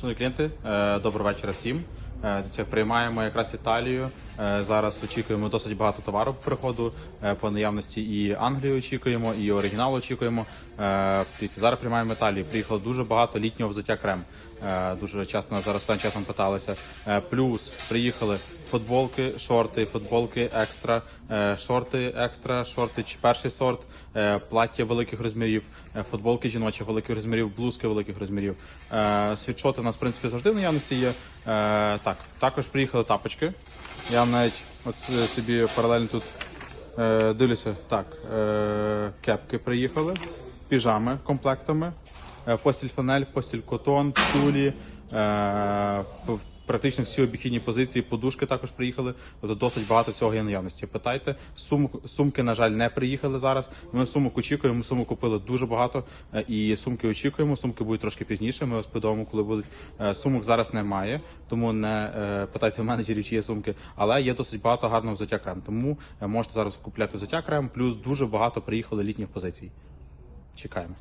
Шановні клієнти, добрий доброго вечора всім. Е, Це приймаємо якраз Італію. Е, Зараз очікуємо досить багато товару приходу е, по наявності. І Англію очікуємо, і оригінал очікуємо. Е, зараз приймаємо Італію. Приїхало дуже багато літнього взуття крем. Дуже часто зараз останнім часом питалися. Плюс приїхали футболки, шорти, футболки екстра, шорти екстра, шорти перший сорт, плаття великих розмірів, футболки жіночі великих розмірів, блузки великих розмірів. Світшоти у нас в принципі завжди в наявності є. Так, також приїхали тапочки. Я навіть от собі паралельно тут е, дивлюся. Так, е, кепки приїхали, піжами комплектами, е, постіль фанель, постіль котон, тюлі. Е, Практично всі обіхідні позиції, подушки також приїхали. Тобто досить багато цього є наявності. Питайте, сумок, сумки, на жаль, не приїхали зараз. Ми сумок очікуємо. Сумок купили дуже багато е, і сумки очікуємо. Сумки будуть трошки пізніше. Ми вас повідомимо, коли будуть. Е, Сумок зараз немає, тому не е, питайте менеджерів, чи є сумки. Але є досить багато гарного взуття крем. Тому можете зараз купляти взуття крем. Плюс дуже багато приїхали літніх позицій. Чекаємо.